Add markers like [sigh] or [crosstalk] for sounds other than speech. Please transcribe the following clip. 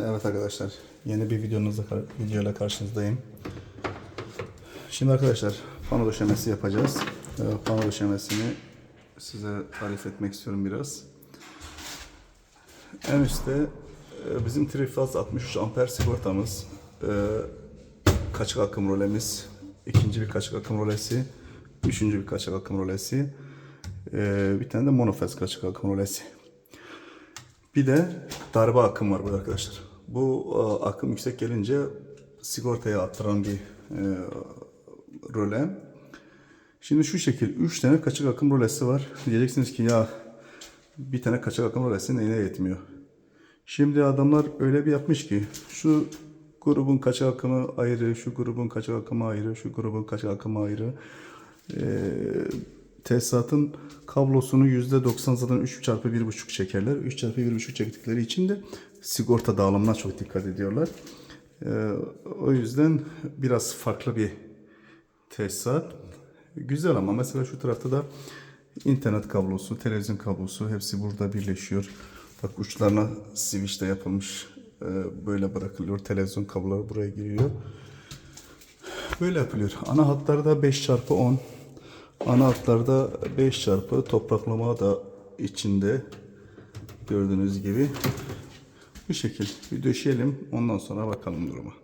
Evet arkadaşlar, yeni bir videonuzda videoyla karşınızdayım. Şimdi arkadaşlar, pano döşemesi yapacağız. Ee, Pano döşemesini size tarif etmek istiyorum biraz. En üstte e, bizim trifaz 63 amper sigortamız, e, kaçak akım rolemiz, ikinci bir kaçak akım rolesi, üçüncü bir kaçak akım rolesi, e, bir tane de monofaz kaçak akım rolesi. Bir de darbe akım var burada arkadaşlar. Bu e, akım yüksek gelince sigortaya attıran bir e, röle. Şimdi şu şekil 3 tane kaçak akım rolesi var. [laughs] Diyeceksiniz ki ya bir tane kaçak akım rolesi neyine yetmiyor. Şimdi adamlar öyle bir yapmış ki şu grubun kaçak akımı ayrı, şu grubun kaçak akımı ayrı, şu grubun kaçak akımı ayrı. Ee, tesisatın kablosunu %90 zaten 3 çarpı 1.5 çekerler. 3 çarpı 1.5 çektikleri için de sigorta dağılımına çok dikkat ediyorlar. Ee, o yüzden biraz farklı bir tesisat. Güzel ama mesela şu tarafta da internet kablosu, televizyon kablosu hepsi burada birleşiyor. Bak uçlarına switch de yapılmış. Ee, Böyle bırakılıyor. Televizyon kabloları buraya giriyor. Böyle yapılıyor. Ana hatlarda 5 çarpı 10. Ana hatlarda 5 çarpı topraklama da içinde gördüğünüz gibi. Bu şekil bir döşeyelim. Ondan sonra bakalım duruma.